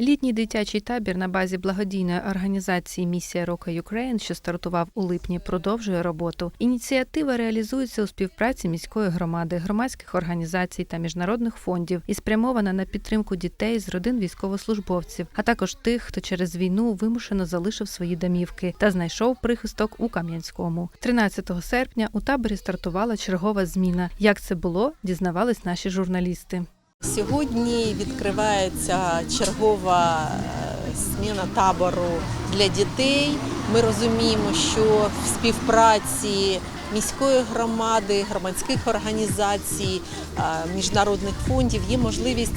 Літній дитячий табір на базі благодійної організації Місія Рока Юкрейн, що стартував у липні, продовжує роботу. Ініціатива реалізується у співпраці міської громади, громадських організацій та міжнародних фондів і спрямована на підтримку дітей з родин військовослужбовців, а також тих, хто через війну вимушено залишив свої домівки та знайшов прихисток у Кам'янському. 13 серпня у таборі стартувала чергова зміна. Як це було, дізнавались наші журналісти. Сьогодні відкривається чергова е, зміна табору для дітей. Ми розуміємо, що в співпраці міської громади, громадських організацій, е, міжнародних фондів є можливість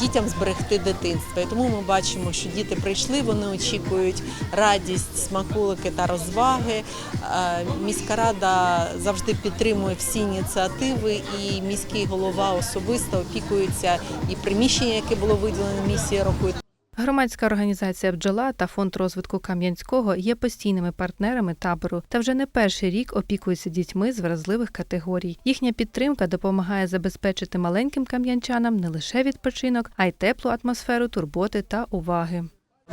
дітям зберегти дитинство. І тому ми бачимо, що діти прийшли, вони очікують радість, смаколики та розваги. Е, Міська рада завжди підтримує всі ініціативи, і міський голова особисто опікується і приміщення, яке було виділено місією року. Громадська організація Бджола та фонд розвитку Кам'янського є постійними партнерами табору та вже не перший рік опікуються дітьми з вразливих категорій. Їхня підтримка допомагає забезпечити маленьким кам'янчанам не лише відпочинок, а й теплу атмосферу турботи та уваги.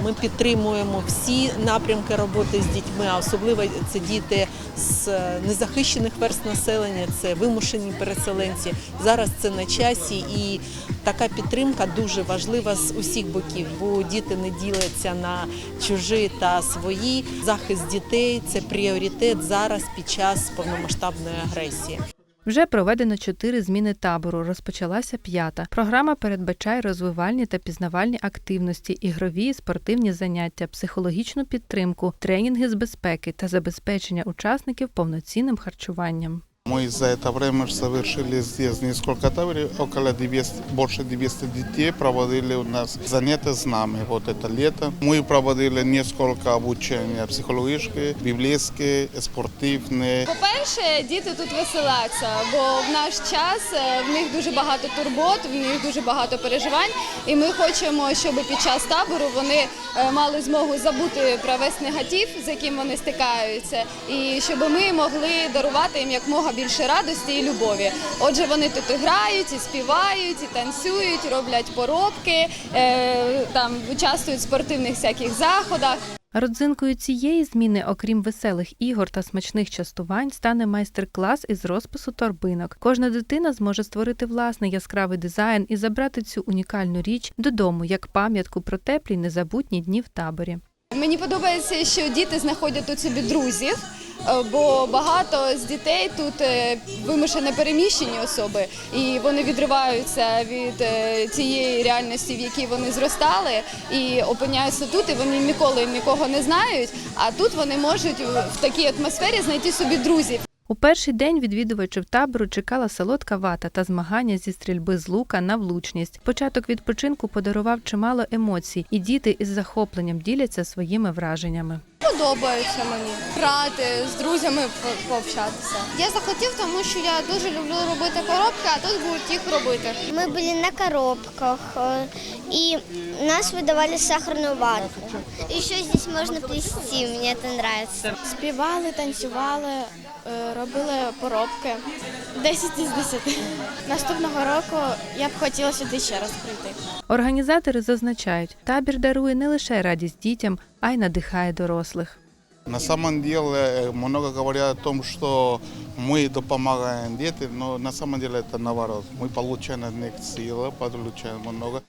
Ми підтримуємо всі напрямки роботи з дітьми, а особливо це діти з незахищених верст населення, це вимушені переселенці. Зараз це на часі, і така підтримка дуже важлива з усіх боків, бо діти не діляться на чужі та свої. Захист дітей це пріоритет зараз під час повномасштабної агресії. Вже проведено чотири зміни табору. Розпочалася п'ята. Програма передбачає розвивальні та пізнавальні активності, ігрові і спортивні заняття, психологічну підтримку, тренінги з безпеки та забезпечення учасників повноцінним харчуванням. Мы за это время совершили здесь несколько таборов, около 200, больше 200 детей проводили у нас занятия с нами вот это лето. Мы проводили несколько обучения психологические, библейские, спортивные. По-перше, діти тут веселяться, бо в наш час е, в них дуже багато турбот, в них дуже багато переживань, і ми хочемо, щоб під час табору вони е, мали змогу забути про весь негатив, з яким вони стикаються, і щоб ми могли дарувати їм якмога більше радості і любові. Отже, вони тут і грають, і співають, і танцюють, роблять поробки, е, там участвують в спортивних всяких заходах. Родзинкою цієї зміни, окрім веселих ігор та смачних частувань, стане майстер-клас із розпису торбинок. Кожна дитина зможе створити власний яскравий дизайн і забрати цю унікальну річ додому як пам'ятку про теплі незабутні дні в таборі. Мені подобається, що діти знаходять тут собі друзів, бо багато з дітей тут е, вимушено переміщені особи, і вони відриваються від е, цієї реальності, в якій вони зростали, і опиняються тут, і вони ніколи нікого не знають. А тут вони можуть в такій атмосфері знайти собі друзів. У перший день відвідувачів табору чекала солодка вата та змагання зі стрільби з лука на влучність. Початок відпочинку подарував чимало емоцій, і діти із захопленням діляться своїми враженнями Подобається мені грати з друзями по- пообщатися. Я захотів, тому що я дуже люблю робити коробки, а тут будуть їх робити. Мы были на коробках, э, и нас выдавали сахарную вату. Еще здесь можно плести, мне это нравится. Співали, танцювали, е, робили поробки. 10 із 10. Наступного року я б хотіла сюди ще раз прийти. Організатори зазначають, табір дарує не лише радість дітям, а й надихає дорослих. На самом деле э, много говорят о том, что мы допомагаем детям, но на самом деле это наоборот. Мы получаем от них силы, получаем много.